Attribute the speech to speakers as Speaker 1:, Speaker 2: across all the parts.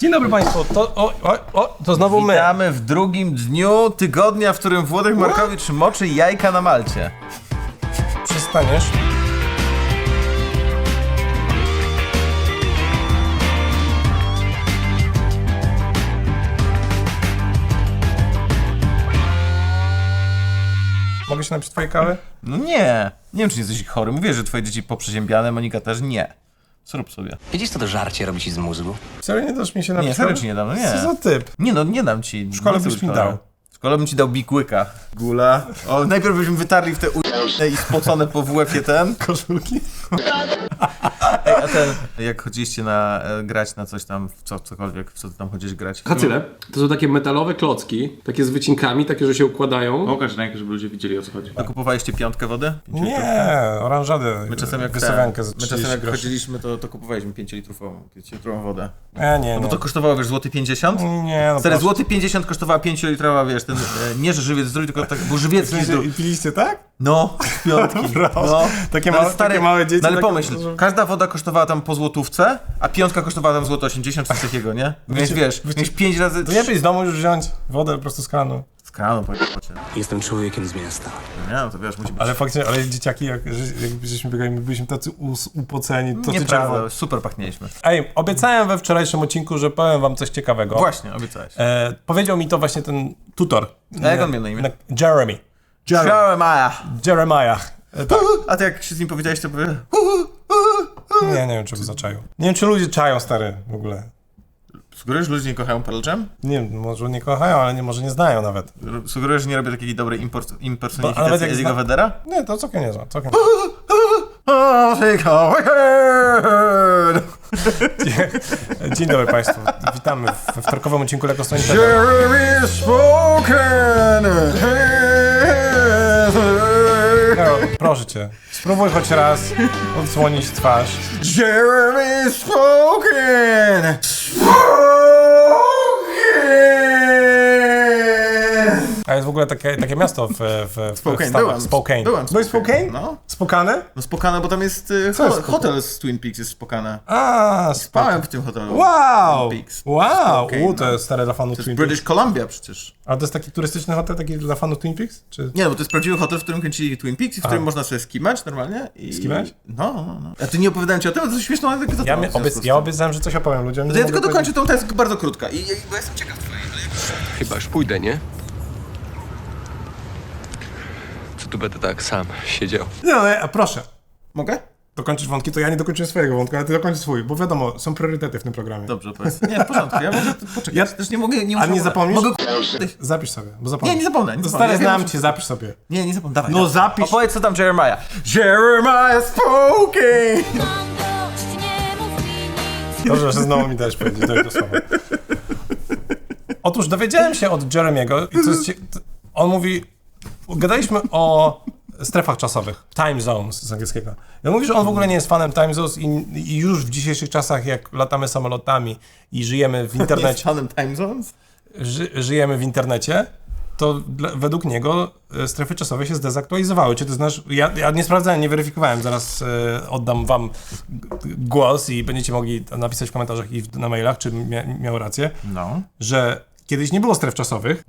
Speaker 1: Dzień dobry Państwu, to, o, o, o, to znowu my.
Speaker 2: Witamy w drugim dniu tygodnia, w którym Włodek Markowicz moczy jajka na Malcie.
Speaker 1: Przestaniesz. Mogę się napić twojej kawy?
Speaker 2: No nie, nie wiem czy jesteś chory. Mówię, że twoje dzieci poprzeziębiane, Monika też nie. Zrób sobie.
Speaker 3: Widzisz, co to żarcie robi ci z mózgu?
Speaker 1: Serio nie dasz mi się napić
Speaker 2: Nie, serio ci nie dam, no nie.
Speaker 1: Co za typ?
Speaker 2: Nie no, nie dam ci. W
Speaker 1: szkole byś mi dał.
Speaker 2: W szkole bym ci dał bikłyka. Gula. O, najpierw byśmy wytarli w te u***ne i spocone po WF-ie ten.
Speaker 1: Koszulki?
Speaker 2: Ej, a ten, jak chodziliście na, e, grać na coś tam, w co, cokolwiek, w co ty tam chodzisz grać?
Speaker 4: Hacyle. To są takie metalowe klocki, takie z wycinkami, takie, że się układają.
Speaker 5: Pokaż rękę, żeby ludzie widzieli o co chodzi.
Speaker 2: Kupowaliście piątkę wody?
Speaker 1: Nie, oranżadę.
Speaker 2: My czasem jak,
Speaker 1: za
Speaker 2: my czasem
Speaker 1: 30
Speaker 2: jak
Speaker 1: groszy.
Speaker 2: chodziliśmy, to, to kupowaliśmy 5-litrową 5-litrową wodę.
Speaker 1: Nie, nie,
Speaker 2: No bo
Speaker 1: nie.
Speaker 2: to kosztowało, wiesz, złoty 50?
Speaker 1: Nie, no
Speaker 2: Stary,
Speaker 1: proszę.
Speaker 2: złoty 50 kosztowała 5-litrowa, wiesz, ten, e, nie że żywiec zdrój, tylko tak, był żywiecki zdrój.
Speaker 1: I piliście tak?
Speaker 2: No, z piątki. No.
Speaker 1: Takie
Speaker 2: No, ale
Speaker 1: małe- takie małe dzieci
Speaker 2: No ale
Speaker 1: tak-
Speaker 2: pomyśl, każda woda kosztowała tam po złotówce, a piątka kosztowała tam złoto 80 czy coś takiego, nie? Więc wiesz, miałeś 5 razy...
Speaker 1: To nie byś z domu już wziąć wodę po prostu z kranu.
Speaker 2: Kranu, po.
Speaker 3: Jestem człowiekiem z miasta.
Speaker 2: Nie, no to wiesz, musi być...
Speaker 1: Ale faktycznie, ale dzieciaki, jak, jak żeśmy biegali, my byliśmy tacy us, upoceni, to
Speaker 2: Nieprawda, super pachnieliśmy.
Speaker 1: Ej, obiecałem we wczorajszym odcinku, że powiem wam coś ciekawego.
Speaker 2: Właśnie, obiecałeś.
Speaker 1: E, powiedział mi to właśnie ten tutor.
Speaker 2: A jak on miał na imię?
Speaker 1: Jeremy.
Speaker 2: Jeremiah.
Speaker 1: Jeremiah. E, tak.
Speaker 2: A ty jak się z nim powiedziałeś, to powie...
Speaker 1: Nie, nie wiem, czy go zaczają. Nie wiem, czy ludzie czają, stary, w ogóle.
Speaker 2: Sugerujesz, że ludzie nie kochają Pearl Jam?
Speaker 1: Nie może nie kochają, ale nie, może nie znają nawet.
Speaker 2: Sugerujesz, że nie robię takiej dobrej impor- impersonifikacji
Speaker 1: jak
Speaker 2: Eddie'ego
Speaker 1: zna-
Speaker 2: Vedera?
Speaker 1: Nie, to całkiem nie znam, całkiem Dzień dobry Państwu. Witamy we wtorkowym odcinku Leko Stonicego.
Speaker 2: Jeremy spoken!
Speaker 1: Karol, proszę Cię, spróbuj choć raz odsłonić twarz.
Speaker 2: Jeremy spoken! Spoken!
Speaker 1: A jest w ogóle takie, takie miasto w, w, w
Speaker 2: Spokane,
Speaker 1: w Stanach.
Speaker 2: byłem.
Speaker 1: Spokane.
Speaker 2: Byłem w
Speaker 1: Byłeś Spokane?
Speaker 2: Spokane, no.
Speaker 1: Spokane?
Speaker 2: No spokane, bo tam jest y,
Speaker 1: Co jest
Speaker 2: ho- hotel z Twin Peaks jest spokane.
Speaker 1: A, Spokane.
Speaker 2: Spałem w tym hotelu.
Speaker 1: Wow!
Speaker 2: Twin Peaks.
Speaker 1: Wow!
Speaker 2: Spokane,
Speaker 1: U, to
Speaker 2: no.
Speaker 1: jest stare dla fanów
Speaker 2: To
Speaker 1: Twin
Speaker 2: jest
Speaker 1: Peaks.
Speaker 2: British Columbia przecież.
Speaker 1: A to jest taki turystyczny hotel taki dla fanów Twin Peaks? Czy...
Speaker 2: Nie, no, bo to jest prawdziwy hotel, w którym kręcili Twin Peaks i w którym można sobie skimać normalnie. I...
Speaker 1: Skimać?
Speaker 2: No, no, no. A ty nie opowiadałem ci o tym? To jest śmieszną anegdotą.
Speaker 1: Ja,
Speaker 2: w
Speaker 1: my,
Speaker 2: związku
Speaker 1: obiec, ja obiecałem, że coś opowiem ludziom.
Speaker 2: To
Speaker 1: nie
Speaker 2: ja tylko dokończę tą, ta jest bardzo krótka. I, i bo jestem ciekaw twojej. ale jak-
Speaker 6: Chyba już pójdę, nie? Co tu będę tak sam siedział?
Speaker 1: Nie, no, a proszę.
Speaker 2: Mogę?
Speaker 1: Dokończysz wątki, to ja nie dokończę swojego wątku, ale ty dokończysz swój, bo wiadomo, są priorytety w tym programie.
Speaker 2: Dobrze, powiedz. Nie, w porządku, ja mogę poczekać.
Speaker 1: Ja-
Speaker 2: też nie mogę, nie
Speaker 1: A
Speaker 2: muszę...
Speaker 1: nie zapomnisz?
Speaker 2: Mogę...
Speaker 1: Zapisz sobie, bo zapomnę.
Speaker 2: Nie, nie zapomnę, nie
Speaker 1: To stary,
Speaker 2: Ja
Speaker 1: znam cię, zapisz sobie.
Speaker 2: Nie, nie zapomnę, dawaj.
Speaker 1: No
Speaker 2: dawaj.
Speaker 1: zapisz.
Speaker 2: Opowiedz co tam Jeremiah. Jeremiah spoken!
Speaker 1: Dobrze, że znowu mi dajesz powiedzieć to słowo. Otóż dowiedziałem się od Jeremiego, i co jest cie... t- on mówi, gadaliśmy o strefach czasowych, time zones z angielskiego. I on mówi, że on w ogóle nie jest fanem time zones i, i już w dzisiejszych czasach, jak latamy samolotami i żyjemy w
Speaker 2: Nie jest
Speaker 1: internecie,
Speaker 2: fanem Time Zones?
Speaker 1: ży, żyjemy w internecie, to dla, według niego e, strefy czasowe się zdezaktualizowały. Czy ty znasz? Ja, ja nie sprawdzałem, nie weryfikowałem. Zaraz e, oddam wam głos i będziecie mogli napisać w komentarzach i w, na mailach, czy mia, miał rację,
Speaker 2: No.
Speaker 1: że kiedyś nie było stref czasowych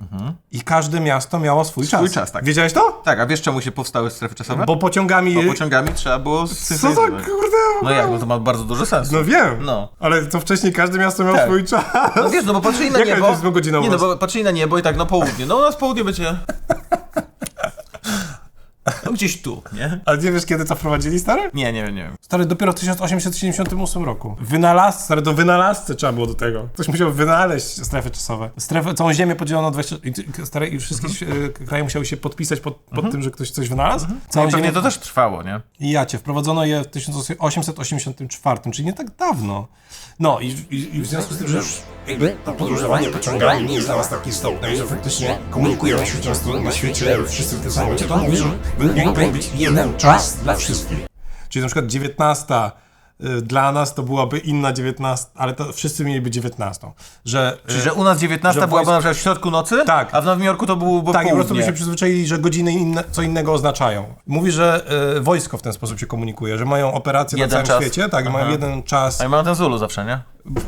Speaker 1: i każde miasto miało swój, czas.
Speaker 2: czas, tak.
Speaker 1: Wiedziałeś to?
Speaker 2: Tak, a wiesz czemu się powstały strefy czasowe?
Speaker 1: Bo pociągami...
Speaker 2: Bo pociągami trzeba było
Speaker 1: Co za kurde...
Speaker 2: No jak, no to ma bardzo dużo sensu.
Speaker 1: No wiem,
Speaker 2: No.
Speaker 1: ale to wcześniej każde miasto miało
Speaker 2: Tak.
Speaker 1: swój czas.
Speaker 2: No wiesz, no bo patrzyli na
Speaker 1: Jaka
Speaker 2: niebo.
Speaker 1: jest godzina
Speaker 2: Nie, no bo patrzyli na niebo i tak, no południe. No u nas południe będzie. No gdzieś tu, nie?
Speaker 1: Ale nie wiesz, kiedy to wprowadzili, stary?
Speaker 2: Nie, nie wiem, nie wiem.
Speaker 1: Stary, dopiero w 1878 roku. Wynalazcy, stary, do wynalazcy trzeba było do tego. Ktoś musiał wynaleźć strefy czasowe. Strefę, całą ziemię podzielono na 20... I, stary, i wszystkie
Speaker 2: Mhm.
Speaker 1: e, kraje musiały się podpisać pod, pod tym, że ktoś coś wynalazł. Całą
Speaker 2: No i pewnie
Speaker 1: ziemię...
Speaker 2: to też trwało, nie?
Speaker 1: I jacie, wprowadzono je w 1884, czyli nie tak dawno. No i, i, i w związku z tym, że już
Speaker 7: jakby to podróżowanie pociągami nie jest dla was takie istotne że faktycznie komunikujemy się często na świecie wszyscy w tym samym momencie, to on mówi, że być jeden czas dla wszystkich.
Speaker 1: Czyli na przykład 19 y, dla nas to byłaby inna 19, ale to wszyscy mieliby 19. Że,
Speaker 2: Czyli,
Speaker 1: y,
Speaker 2: że u nas 19
Speaker 1: że
Speaker 2: byłaby
Speaker 1: wojsk-
Speaker 2: na przykład w środku nocy,
Speaker 1: Tak.
Speaker 2: a w Nowym Jorku to byłoby
Speaker 1: Tak, i po prostu by
Speaker 2: południe.
Speaker 1: się przyzwyczaili, że godziny inne, co innego oznaczają. Mówi, że y, wojsko w ten sposób się komunikuje, że mają operacje
Speaker 2: Jeden
Speaker 1: na całym
Speaker 2: czas.
Speaker 1: świecie, tak, i mają jeden czas.
Speaker 2: A ja mam ten Zulu zawsze, nie?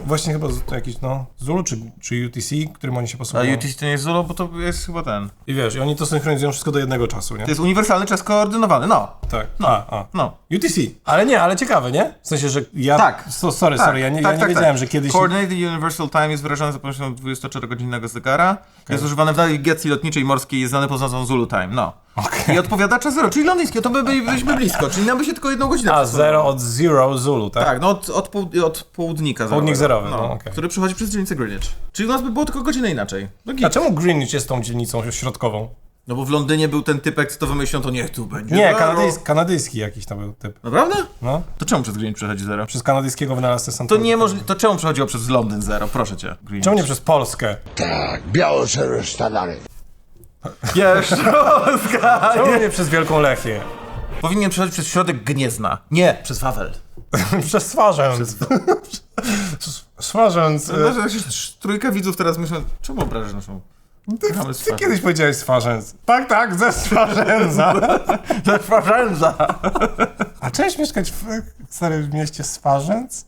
Speaker 1: Właśnie chyba z- jakiś, no, Zulu czy, czy UTC, którym oni się
Speaker 2: A
Speaker 1: posługują.
Speaker 2: UTC to nie jest Zulu, bo to jest chyba ten.
Speaker 1: I wiesz, i oni to synchronizują wszystko do jednego czasu, nie?
Speaker 2: To jest uniwersalny czas koordynowany, no.
Speaker 1: Tak.
Speaker 2: No.
Speaker 1: A, a.
Speaker 2: No.
Speaker 1: UTC. Ale nie, ale ciekawe, nie? W sensie, że ja...
Speaker 2: Tak.
Speaker 1: So, sorry,
Speaker 2: Tak,
Speaker 1: sorry, ja nie,
Speaker 2: tak,
Speaker 1: ja nie
Speaker 2: tak,
Speaker 1: wiedziałem,
Speaker 2: tak.
Speaker 1: że kiedyś...
Speaker 2: Coordinated Universal Time jest wyrażany za pomocą 24-godzinnego zegara. Jest używany w nawigacji lotniczej morskiej, jest znany pod nazwą Zulu Time, no. I odpowiada czas zero, czyli londyńskie, to by byli- byliśmy blisko, czyli nam by się tylko jedną godzinę
Speaker 1: A,
Speaker 2: przesunęło.
Speaker 1: zero od zero Zulu, tak?
Speaker 2: Tak, no od, od, poł, od południka
Speaker 1: Południk
Speaker 2: zerowego,
Speaker 1: zerowy, no, okej.
Speaker 2: Który przychodzi przez dzielnicę Greenwich. Czyli u nas by było tylko godzinę inaczej. No,
Speaker 1: A czemu Greenwich jest tą dzielnicą środkową?
Speaker 2: No bo w Londynie był ten typek, co to wymyślił, to niech tu będzie
Speaker 1: Nie, kanadyjski, kanadyjski jakiś tam był typ.
Speaker 2: Naprawdę?
Speaker 1: No.
Speaker 2: To czemu przez Greenwich przechodzi zero?
Speaker 1: Przez kanadyjskiego wynalazcę
Speaker 2: To
Speaker 1: Santorum.
Speaker 2: niemożliwe. To czemu przechodziło przez Londyn zero? Proszę cię. Greenwich.
Speaker 1: Czemu nie przez Polskę?
Speaker 2: Jeszcze
Speaker 1: Czemu nie przez Wielką Lechię?
Speaker 2: Powinien przechodzić przez środek Gniezna. Nie, przez Wawel.
Speaker 1: przez Swarzędz. Swarzędz.
Speaker 2: Znaczy,
Speaker 1: e,
Speaker 2: tak się trójka widzów teraz myślą, czemu obrażasz naszą...
Speaker 1: Ty,
Speaker 2: Gramy
Speaker 1: ty kiedyś powiedziałeś Swarzędz. Tak, tak, ze Swarzędza.
Speaker 2: To Swarzędza.
Speaker 1: A część mieszkać w starym mieście Swarzędz?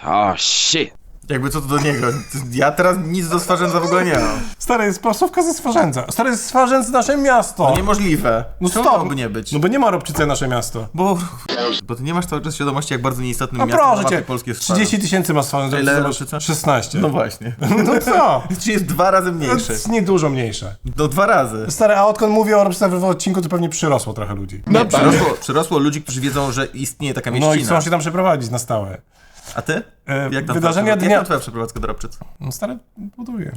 Speaker 2: Jakby co to do niego? Ja teraz nic do Swarzędza w ogóle nie mam.
Speaker 1: Stare jest pasówka ze Swarzędza. Stare jest Swarzędz nasze miasto.
Speaker 2: To niemożliwe.
Speaker 1: No
Speaker 2: Czemu
Speaker 1: stop.
Speaker 2: miałoby nie być?
Speaker 1: No bo nie ma Robczyce nasze miasto.
Speaker 2: Bo... Bo ty nie masz cały czas świadomości, jak bardzo nieistotnym
Speaker 1: No
Speaker 2: miastem
Speaker 1: proszę cię,
Speaker 2: Polski jest
Speaker 1: 30 tysięcy ma Swarzędz.
Speaker 2: Ile Robczyca?
Speaker 1: 16.
Speaker 2: No właśnie.
Speaker 1: No co?
Speaker 2: Czyli jest dwa razy
Speaker 1: To
Speaker 2: mniejszy.
Speaker 1: jest nie dużo mniejsze.
Speaker 2: No dwa razy.
Speaker 1: Stary, a odkąd mówię o Robczyce w odcinku, to pewnie przyrosło trochę ludzi.
Speaker 2: Nie, przyrosło, przyrosło ludzi, którzy wiedzą, że istnieje taka
Speaker 1: No i
Speaker 2: mieścina.
Speaker 1: chcą się tam przeprowadzić na stałe.
Speaker 2: A ty?
Speaker 1: E,
Speaker 2: Jak tam
Speaker 1: wydarzenia
Speaker 2: twoja,
Speaker 1: dnia-
Speaker 2: Jak tam twoja przeprowadzka do Robczyc?
Speaker 1: No stary, budujemy.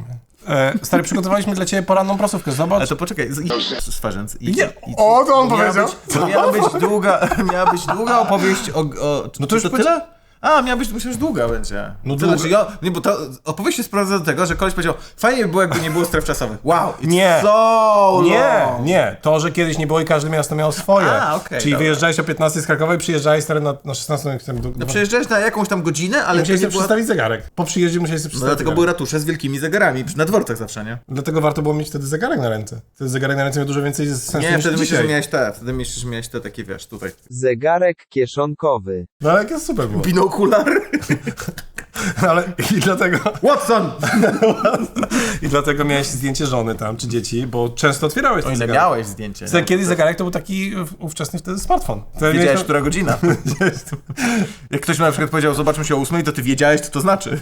Speaker 1: E, stary, przygotowaliśmy dla ciebie poranną prasówkę, zobacz.
Speaker 2: Ale to poczekaj, z, i, Swarzędz. I,
Speaker 1: Nie.
Speaker 2: i-
Speaker 1: O, to on
Speaker 2: miała
Speaker 1: powiedział.
Speaker 2: Być, to miała być długa, miała być długa opowieść o... o
Speaker 1: No to już
Speaker 2: tyle? A, miała być, myślę, że długa będzie.
Speaker 1: No
Speaker 2: to
Speaker 1: długa.
Speaker 2: znaczy, ja, nie, bo to opowieść się sprowadza do tego, że koleś powiedział, fajnie by było, jakby nie było stref czasowych. Wow, it's
Speaker 1: Nie.
Speaker 2: so
Speaker 1: Nie,
Speaker 2: long.
Speaker 1: nie. To, że kiedyś nie było i każde miasto miało swoje.
Speaker 2: A, okej,
Speaker 1: Czyli
Speaker 2: dobra.
Speaker 1: wyjeżdżałeś o 15 z Krakowa i przyjeżdżałeś stary na, na 16 chcę do, do...
Speaker 2: No przejeżdżałeś na jakąś tam godzinę, ale
Speaker 1: Musiałeś
Speaker 2: nie
Speaker 1: sobie
Speaker 2: była...
Speaker 1: przestawić zegarek. Po przyjeździe musiałeś sobie
Speaker 2: No
Speaker 1: przestawić
Speaker 2: dlatego
Speaker 1: zegarek.
Speaker 2: były ratusze z wielkimi zegarami, na dworcach zawsze, nie?
Speaker 1: Dlatego warto było mieć wtedy zegarek na ręce. Wtedy zegarek na ręce miał dużo więcej sensu
Speaker 2: Nie,
Speaker 1: niż
Speaker 2: wtedy myślę,
Speaker 1: dzisiaj.
Speaker 2: że miałeś te, wtedy myślę, że miałeś te takie, wiesz, tutaj.
Speaker 8: Zegarek kieszonkowy.
Speaker 1: No ale jak super było.
Speaker 2: Binokular.
Speaker 1: Ale i dlatego,
Speaker 2: Watson!
Speaker 1: i dlatego miałeś zdjęcie żony tam, czy dzieci, bo często otwierałeś
Speaker 2: O ile
Speaker 1: zegarek.
Speaker 2: miałeś zdjęcie. Nie?
Speaker 1: Kiedyś zegarek to był taki ówczesny wtedy smartfon. Wtedy
Speaker 2: Wiedziałeś,
Speaker 1: mieliśmy-
Speaker 2: która godzina. Jak ktoś na przykład powiedział, zobaczmy się o ósmej, to ty wiedziałeś, co to znaczy.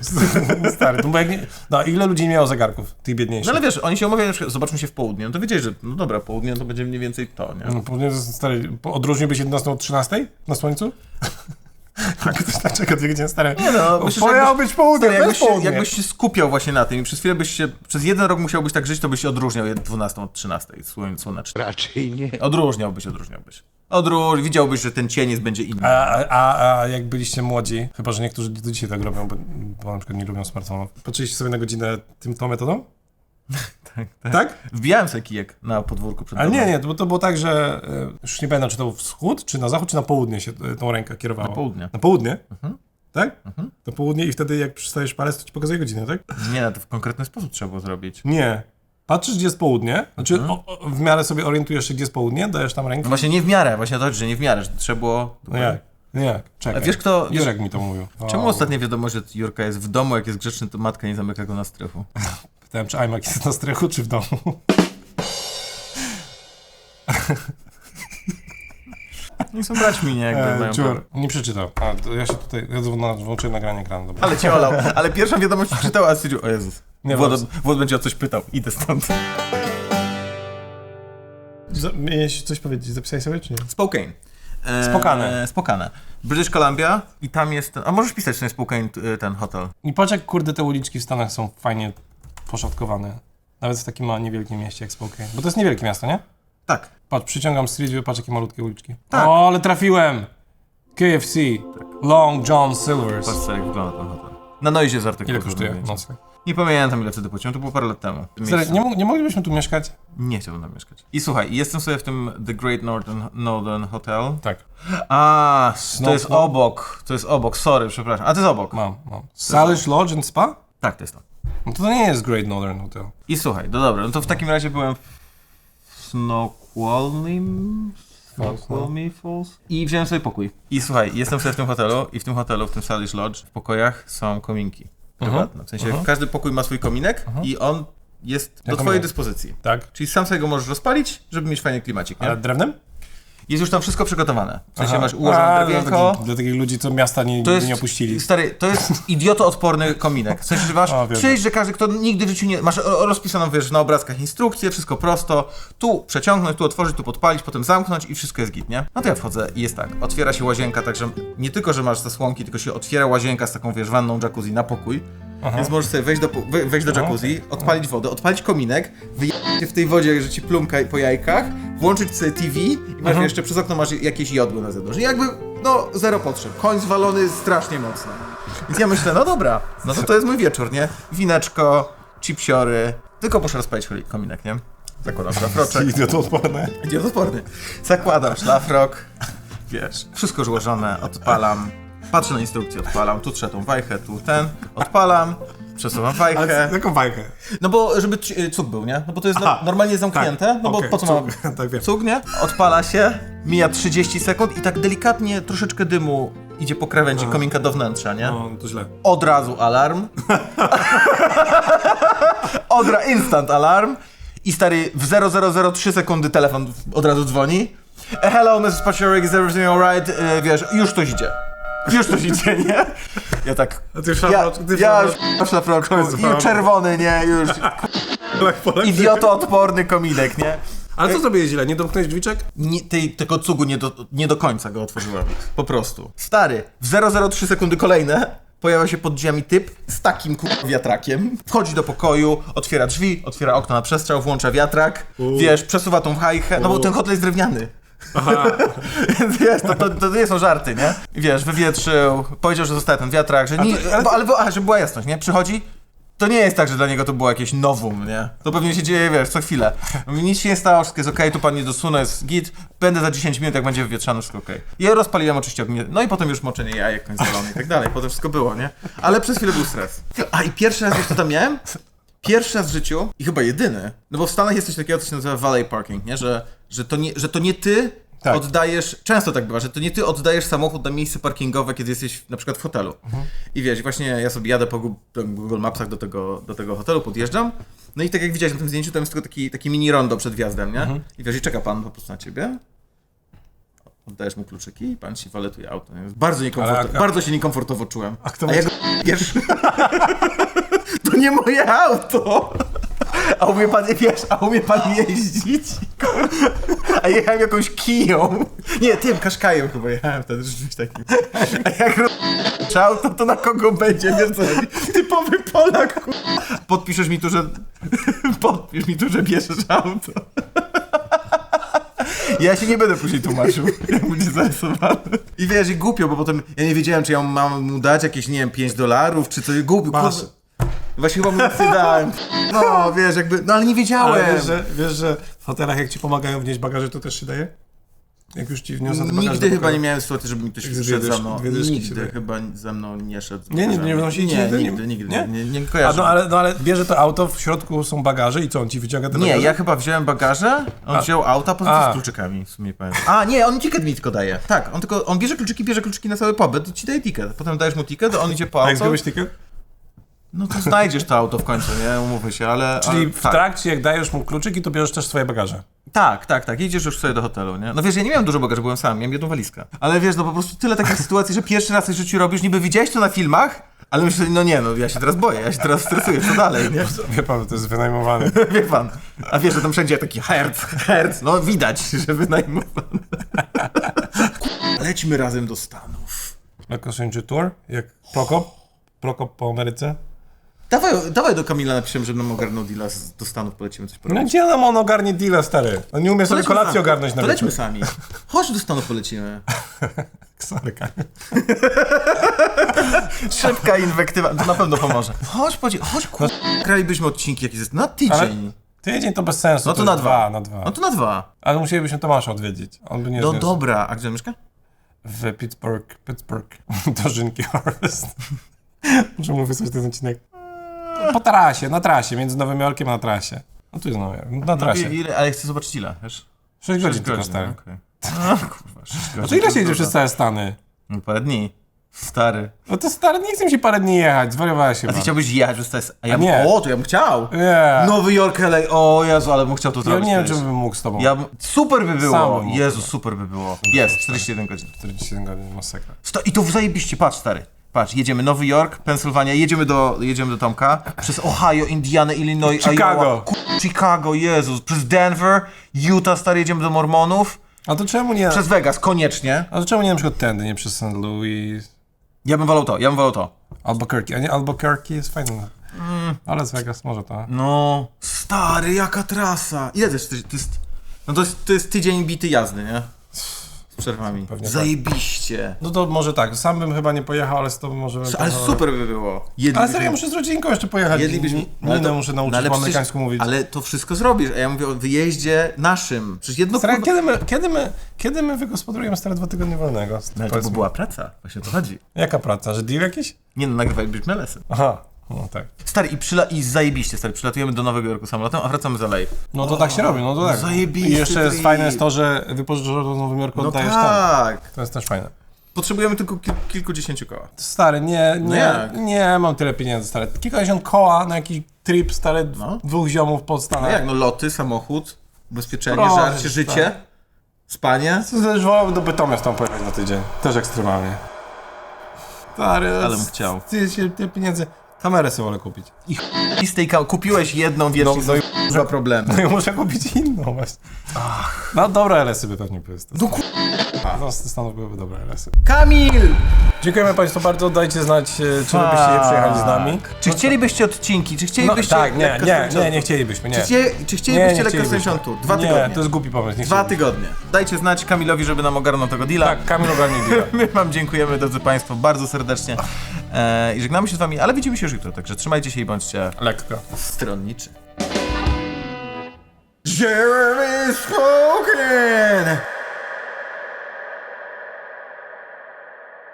Speaker 1: Stary, no bo jak nie... No ile ludzi nie miało zegarków, tych
Speaker 2: No
Speaker 1: biedniejszych?
Speaker 2: ale wiesz, oni się umawiają, na przykład, zobaczmy się w południe, no to wiedziałeś, że no dobra, południe to będzie mniej więcej to, nie?
Speaker 1: No, pewnie, stary, odróżniłbyś 11 od 13 na słońcu? Dlaczego dwie godziny stare?
Speaker 2: Nie no, myślę, jakbyś-
Speaker 1: być południe,
Speaker 2: Stary, jakbyś, się,
Speaker 1: południe.
Speaker 2: jakbyś się skupiał właśnie na tym i przez chwilę byś się, przez jeden rok musiałbyś tak żyć, to byś się odróżniał jed- 12 od 13 słoń- słonecznej.
Speaker 3: Raczej nie.
Speaker 2: Odróżniałbyś, odróżniałbyś. Odróż, widziałbyś, że ten cieniec będzie inny.
Speaker 1: A, a, a jak byliście młodzi, chyba że niektórzy do dzisiaj tak robią, bo, bo na przykład nie lubią smartfonów, patrzyliście sobie na godzinę tym, tą metodą?
Speaker 2: tak, tak.
Speaker 1: Tak?
Speaker 2: Wbijałem sobie kijek na podwórku przed
Speaker 1: Ale
Speaker 2: domem.
Speaker 1: nie, nie, to, to było tak, że e, już nie pamiętam, czy to był wschód, czy na zachód, czy na południe się e, tą rękę kierowało.
Speaker 2: Na południe.
Speaker 1: Na południe?
Speaker 2: Mhm.
Speaker 1: Tak? Na południe i wtedy jak przystajesz palec, to ci pokazuje godzinę, tak?
Speaker 2: Nie, no to w konkretny sposób trzeba było zrobić.
Speaker 1: Nie. Patrzysz, gdzie jest południe, znaczy
Speaker 2: Mhm.
Speaker 1: o, o, w miarę sobie orientujesz się, gdzie jest południe, dajesz tam rękę.
Speaker 2: No właśnie nie w miarę, właśnie to, że nie w miarę, że trzeba było...
Speaker 1: No jak? Jak? Czekaj.
Speaker 2: A wiesz kto...
Speaker 1: Jurek mi to mówił.
Speaker 2: czemu
Speaker 1: O,
Speaker 2: ostatnia wiadomość, że Jurka jest w domu, jak jest grzeczny, to matka nie zamyka go na strychu?
Speaker 1: Pytałem, czy iMac jest na strychu, czy w domu.
Speaker 2: Nie są braćmi, nie? Jakby
Speaker 1: E,
Speaker 2: mają
Speaker 1: nie przeczytał. A, to ja się tutaj, ja na- włączyłem nagranie ekranu. Dobra.
Speaker 2: Ale cię olał. Ale pierwszą wiadomość czytał, a stwierdził, o Jezus.
Speaker 1: Nie,
Speaker 2: Włod,
Speaker 1: was-
Speaker 2: Włod będzie o coś pytał. Idę stąd.
Speaker 1: Miałeś coś powiedzieć, zapisałeś sobie, czy nie?
Speaker 2: Spokane. E,
Speaker 1: Spokane.
Speaker 2: E, Spokane. British Columbia i tam jest ten... A możesz pisać ten Spokane, t- ten hotel.
Speaker 1: I patrz, jak kurde te uliczki w Stanach są fajnie poszatkowane. Nawet w takim ma niewielkim mieście jak Spokane. Bo to jest niewielkie miasto, nie?
Speaker 2: Tak.
Speaker 1: Patrz, przyciągam Street View, patrz jakie malutkie uliczki.
Speaker 2: Tak.
Speaker 1: O, ale trafiłem! KFC. Long John Silvers.
Speaker 2: Patrz jak wygląda ten hotel. Na Noizie z artykułu.
Speaker 1: Ile kosztuje nocleg?
Speaker 2: Nie pamiętam, ile wtedy płaciłem. To było parę lat temu.
Speaker 1: Nie, nie moglibyśmy tu mieszkać?
Speaker 2: Nie chciałbym tam mieszkać. I słuchaj, jestem sobie w tym The Great Northern, Northern Hotel.
Speaker 1: Tak,
Speaker 2: A, to jest
Speaker 1: Snow-
Speaker 2: obok. To jest obok, sorry, przepraszam. A to jest obok.
Speaker 1: mam, mam. Salish Lodge and Spa?
Speaker 2: Tak, to jest to.
Speaker 1: No to, nie jest Great Northern Hotel.
Speaker 2: I słuchaj, no dobra, no to w takim razie byłem w Snoqualmie... Snoqualmie Falls? I wziąłem sobie pokój. I słuchaj, jestem sobie w tym hotelu i w tym hotelu, w tym Salish Lodge, w pokojach są kominki. prywatne. W sensie każdy pokój ma swój kominek i on jest do
Speaker 1: Jak
Speaker 2: twojej dyspozycji.
Speaker 1: Tak?
Speaker 2: Czyli sam sobie go możesz rozpalić, żeby mieć fajny klimacik, nie?
Speaker 1: Ale drewnem?
Speaker 2: Jest już tam wszystko przygotowane. W sensie
Speaker 1: Aha.
Speaker 2: masz ułożone
Speaker 1: A,
Speaker 2: drewienko.
Speaker 1: Dla takich, dla takich ludzi, co miasta nie,
Speaker 2: To jest,
Speaker 1: nie opuścili.
Speaker 2: Stary, to jest idiotoodporny kominek. W sensie, że masz przyjść, że każdy, kto nigdy w życiu nie... Masz rozpisaną, wiesz, na obrazkach instrukcję, wszystko prosto. Tu przeciągnąć, tu otworzyć, tu podpalić, potem zamknąć i wszystko jest git, nie? No to ja wchodzę i jest tak. Otwiera się łazienka, także nie tylko, że masz zasłonki, tylko się otwiera łazienka z taką, wiesz, wanną jacuzzi na pokój. Więc możesz sobie wejść do, we- wejść do jacuzzi, odpalić wodę, odpalić kominek, wyjechać się w tej wodzie, że ci plumka po jajkach, włączyć sobie TV i masz jeszcze przez okno masz jakieś jodły na zewnątrz. I jakby, no, zero potrzeb. Koń zwalony strasznie mocno. Więc ja myślę, no dobra, no to to jest mój wieczór, nie? Wineczko, chipsiory, tylko muszę rozpalić kominek, nie? Zakładam szlafroczek.
Speaker 1: Idiotoodporne.
Speaker 2: Idiotosporny. Zakładam szlafrok, wiesz, wszystko złożone, odpalam, patrzę na instrukcję, odpalam, tu trzeba tą wajchę, tu ten, odpalam, przesuwam wajchę.
Speaker 1: Ale jaką bajkę?
Speaker 2: No bo żeby ci- cuk był, nie? No bo to jest
Speaker 1: Aha,
Speaker 2: no, normalnie zamknięte,
Speaker 1: tak,
Speaker 2: no bo
Speaker 1: okej,
Speaker 2: po co
Speaker 1: cuk, tak wiem.
Speaker 2: cuk, nie? Odpala się, mija 30 sekund i tak delikatnie troszeczkę dymu idzie po krawędzi kominka do wnętrza, nie?
Speaker 1: No, to źle.
Speaker 2: Od razu alarm. Od ra instant alarm. I stary, w 0003 sekundy telefon od razu dzwoni. E, Hello, Mrs. Paciorek, is everything alright? E, wiesz, już ktoś idzie. Już ktoś idzie, nie? Ja tak...
Speaker 1: A ty w
Speaker 2: Ja,
Speaker 1: szlafroczku, ty
Speaker 2: ja już
Speaker 1: Końcu,
Speaker 2: i czerwony, nie? Już idiotoodporny kominek, nie?
Speaker 1: Ale co zrobiłeś źle? Nie domknąłeś drzwiczek?
Speaker 2: Nie, tej, tego cugu nie do, nie do końca go otworzyłem. Po prostu. Stary, w 003 sekundy kolejne pojawia się pod drzwiami typ z takim ku... wiatrakiem. Wchodzi do pokoju, otwiera drzwi, otwiera okno na przestrzał, włącza wiatrak, wiesz, przesuwa tą hajchę, no bo ten hotel jest drewniany. Więc wiesz, to, to, to nie są żarty, nie? Wiesz, wywietrzył, powiedział, że zostaje ten wiatrak, że nie, ale, ale, a, żeby była jasność, nie? Przychodzi, to nie jest tak, że dla niego to było jakieś nowum, nie? To pewnie się dzieje, wiesz, co chwilę. Nic się nie stało, wszystko jest okej, tu pan nie dosunął, jest git, będę za 10 minut, jak będzie wywietrzane, wszystko okej. Ja rozpaliłem oczywiście ognisko, no i potem już moczenie jajek, koń zalony i tak dalej, potem wszystko było, nie? Ale przez chwilę był stres. A i pierwszy raz, wiesz co tam miałem? Pierwszy raz w życiu i chyba jedyny, no bo w Stanach jest coś takiego, co się nazywa valet parking, nie? Że, że, to, nie, że to nie ty
Speaker 1: Tak.
Speaker 2: oddajesz, często tak bywa, że to nie ty oddajesz samochód na miejsce parkingowe, kiedy jesteś na przykład w hotelu. I wiesz, właśnie ja sobie jadę po Google Mapsach do tego, do tego hotelu, podjeżdżam, no i tak jak widziałeś na tym zdjęciu, tam jest tylko taki, taki mini rondo przed wjazdem, nie? I wiesz, i czeka pan po prostu na ciebie, oddajesz mu kluczyki i pan ci waletuje auto. Nie? Bardzo, niekomfortowo,
Speaker 1: Ale- a-
Speaker 2: bardzo się niekomfortowo czułem. A,
Speaker 1: kto
Speaker 2: a ja go to nie moje auto! A umie pan, wiesz, a umie pan jeździć? A jechałem jakąś kiją. Nie, tym, kaszkajem chyba jechałem wtedy, czy czymś takim. A jak roz... auto, to na kogo będzie, wiesz co chodzi? Typowy Polak, ku... Podpiszesz mi tu, że... Podpisz mi tu, że bierzesz auto. Ja się nie będę później tłumaczył, jak będzie zarysowany. I wiesz, i głupio, bo potem ja nie wiedziałem, czy ja mam mu dać jakieś, nie wiem, 5 dolarów, czy coś. Głupio,
Speaker 1: Masz.
Speaker 2: Właśnie chyba nie dałem. No, wiesz, jakby, no ale nie wiedziałem.
Speaker 1: Ale wiesz, że, wiesz, że w hotelach jak ci pomagają wnieść bagaże, to też się daje? Jak już ci wniosą te bagaże
Speaker 2: Nigdy
Speaker 1: do
Speaker 2: chyba
Speaker 1: pokoju?
Speaker 2: nie miałem sytuacji, żeby mi ktoś
Speaker 1: Jak
Speaker 2: przyszedł za mną.
Speaker 1: się
Speaker 2: Nigdy
Speaker 1: daje.
Speaker 2: chyba ze mną nie szedł. z
Speaker 1: Nie, nie, nie
Speaker 2: bagażami.
Speaker 1: wnosicie
Speaker 2: Nie,
Speaker 1: nigdy?
Speaker 2: nigdy, nigdy.
Speaker 1: Nie?
Speaker 2: Nie, nie, nie
Speaker 1: A
Speaker 2: kojarzę.
Speaker 1: no ale, no ale bierze to auto, w środku są bagaże i co, on ci wyciąga te
Speaker 2: Nie,
Speaker 1: bagaże?
Speaker 2: ja chyba wziąłem bagaże, on wziął auta, poza
Speaker 1: A.
Speaker 2: tym z kluczykami, w sumie pamiętam. A, nie, on ticket mi tylko daje. Tak, on tylko, on bierze kluczyki, bierze kluczyki na cały pobyt i ci daje ticket. Potem dajesz mu ticket, on idzie po
Speaker 1: A jak
Speaker 2: auto.
Speaker 1: ticket?
Speaker 2: No to znajdziesz to auto w końcu, nie? Umówmy się, ale...
Speaker 1: Czyli
Speaker 2: ale,
Speaker 1: w
Speaker 2: tak.
Speaker 1: trakcie, jak dajesz mu kluczyki, to bierzesz też swoje bagaże.
Speaker 2: Tak, tak, tak. Idziesz już sobie do hotelu, nie? No wiesz, ja nie miałem dużo bagaży, byłem sam, miałem jedną walizkę. Ale wiesz, no po prostu tyle takich sytuacji, że pierwszy raz coś w życiu robisz, niby widziałeś to na filmach, ale myślę, no nie, no ja się teraz boję, ja się teraz stresuję, co dalej, nie?
Speaker 1: Wie pan, to jest wynajmowane.
Speaker 2: Wie pan. A wiesz, że tam wszędzie taki herc, herc, no widać, że wynajmowany. Lećmy razem do Stanów.
Speaker 1: Lekkosończy tour, jak Prokop. Prokop po Ameryce.
Speaker 2: Dawaj, dawaj do Kamila napiszemy, żeby nam ogarnął deala z, do Stanów, polecimy coś
Speaker 1: No
Speaker 2: porobić.
Speaker 1: gdzie nam on ogarnie deala, stary? On nie umie sobie
Speaker 2: lećmy
Speaker 1: kolację
Speaker 2: sami.
Speaker 1: ogarnąć na
Speaker 2: To lećmy
Speaker 1: wieczór.
Speaker 2: sami. Chodź do Stanów polecimy.
Speaker 1: Kamil.
Speaker 2: Szybka inwektywa, to na pewno pomoże. Chodź, chodź, chodź, ku... Gralibyśmy odcinki jakieś jest na tydzień.
Speaker 1: Tydzień to bez sensu.
Speaker 2: No to
Speaker 1: jest
Speaker 2: na dwa.
Speaker 1: Na dwa.
Speaker 2: No to na dwa.
Speaker 1: Ale musielibyśmy Tomasza odwiedzić. On by nie
Speaker 2: No
Speaker 1: zniósł.
Speaker 2: dobra, a gdzie mieszka?
Speaker 1: W Pittsburgh, Pittsburgh. Dożynki Harvest. Muszę mu wysłać ten odcinek. Po trasie, na trasie, między Nowym Jorkiem a na trasie. No tu jest Nowy Jork, na trasie.
Speaker 2: I, ile, ale chcę zobaczyć ile, wiesz?
Speaker 1: 6 godzin tylko stary.
Speaker 2: A, kurwa, sześć
Speaker 1: A to ile się jedzie przez całe Stany?
Speaker 2: No parę dni. Stary.
Speaker 1: No to stary, nie chcę mi się parę dni jechać, zwariowałeś się.
Speaker 2: A ty chciałbyś jechać, to jest... A ja bym...
Speaker 1: nie.
Speaker 2: O, to ja bym chciał.
Speaker 1: Nie.
Speaker 2: Nowy Jork, LA. O Jezu, ale bym chciał to
Speaker 1: Ja
Speaker 2: zrobić.
Speaker 1: nie wiem, czy bym mógł z tobą.
Speaker 2: Ja bym... Super by było.
Speaker 1: Bym.
Speaker 2: Jezu, super by było. Jest, 41 godzin.
Speaker 1: 47 godzin, masakra.
Speaker 2: Sto... I to zajebiście, patrz stary. Patrz, jedziemy Nowy Jork, Pensylwania, jedziemy do, jedziemy do Tomka, przez Ohio, Indiana, Illinois,
Speaker 1: Chicago.
Speaker 2: Iowa, ku- Chicago, Jezus, przez Denver, Utah, stary, jedziemy do Mormonów,
Speaker 1: A to czemu nie...
Speaker 2: przez Vegas, koniecznie.
Speaker 1: A to czemu nie na przykład tędy, nie przez St. Louis?
Speaker 2: Ja bym wolał to, ja bym wolał to.
Speaker 1: Albuquerque, a nie Albuquerque jest fajne.
Speaker 2: Mm.
Speaker 1: Ale Las Vegas może to.
Speaker 2: No, stary, jaka trasa. Ile jest, to jest, no to jest, to jest tydzień bity jazdy, nie? Przerwami.
Speaker 1: Pewnie tak.
Speaker 2: Zajebiście.
Speaker 1: No to może tak, sam bym chyba nie pojechał, ale z tobą może bym
Speaker 2: Ale
Speaker 1: pojechał.
Speaker 2: super by było. Jedlibyśmy,
Speaker 1: Ale serio, muszę z rodzinką jeszcze pojechać.
Speaker 2: jedlibyśmy...
Speaker 1: Nie, nie muszę nauczyć po
Speaker 2: przecież-
Speaker 1: amerykańsku mówić.
Speaker 2: Ale to wszystko zrobisz, a ja mówię o wyjeździe naszym. Przecież jedno
Speaker 1: Stary,
Speaker 2: kurwa-
Speaker 1: kiedy my, kiedy my, kiedy my wygospodarujemy stare dwa tygodnie wolnego?
Speaker 2: No, ale to by była praca, właśnie o to chodzi.
Speaker 1: Jaka praca, że deal jakiś?
Speaker 2: Nie no, nagrywalibyśmy lesy.
Speaker 1: Aha, no tak.
Speaker 2: Stary, i, przyla- i zajebiście, stary, przylatujemy do Nowego Jorku samolotem, a wracamy z LA.
Speaker 1: No to tak się robi, no to tak.
Speaker 2: Zajebisty
Speaker 1: I jeszcze jest
Speaker 2: trip.
Speaker 1: fajne jest to, że wypożyczono w Nowym Jorku
Speaker 2: No
Speaker 1: oddajesz tam.
Speaker 2: tak.
Speaker 1: To jest też fajne.
Speaker 2: Potrzebujemy tylko kil- kilkudziesięciu koła.
Speaker 1: Stary, nie, nie,
Speaker 2: jak?
Speaker 1: nie mam tyle pieniędzy, stary. Kilkadziesiąt koła na jakiś trip, stary, d-
Speaker 2: No.
Speaker 1: dwóch ziomów pod
Speaker 2: No
Speaker 1: Stanach.
Speaker 2: jak, no loty, samochód, ubezpieczenie,
Speaker 1: Proszę,
Speaker 2: żarcie, życie, spanie.
Speaker 1: Co też wolałbym do Bytomia z tą pojechać na tydzień. Też ekstremalnie. Stary,
Speaker 2: Ale bym chciał.
Speaker 1: Ty się te pieniędzy. Kamerę sobie wolę kupić.
Speaker 2: I z tej ka- kupiłeś jedną, wiesz,
Speaker 1: No,
Speaker 2: no,
Speaker 1: no i-
Speaker 2: dwa problemy.
Speaker 1: No i muszę kupić inną właśnie. No dobre LS-y by pewnie były.
Speaker 2: No ku...
Speaker 1: No, Stanów byłyby dobre LS-y.
Speaker 2: Kamil!
Speaker 1: Dziękujemy Państwu bardzo. Dajcie znać, e, czy byście przyjechali z nami.
Speaker 2: Czy chcielibyście odcinki? Czy
Speaker 1: No,
Speaker 2: chcielibyście
Speaker 1: tak, nie,
Speaker 2: lekko
Speaker 1: nie, nie, nie chcielibyśmy, nie.
Speaker 2: Czy, chcie, czy chcielibyście lekko
Speaker 1: chcielibyśmy.
Speaker 2: skończontu? Dwa
Speaker 1: Nie,
Speaker 2: tygodnie.
Speaker 1: to jest głupi pomysł. Nie
Speaker 2: Dwa
Speaker 1: chcielibyśmy.
Speaker 2: tygodnie. Dajcie znać Kamilowi, żeby nam ogarnął tego deala.
Speaker 1: Tak, Kamil ogarnij deala.
Speaker 2: My wam dziękujemy, drodzy Państwo, bardzo serdecznie. E, I żegnamy się z wami, ale widzimy się już jutro, także trzymajcie się i bądźcie
Speaker 1: lekko
Speaker 2: stronniczy. Jeremy Spoken!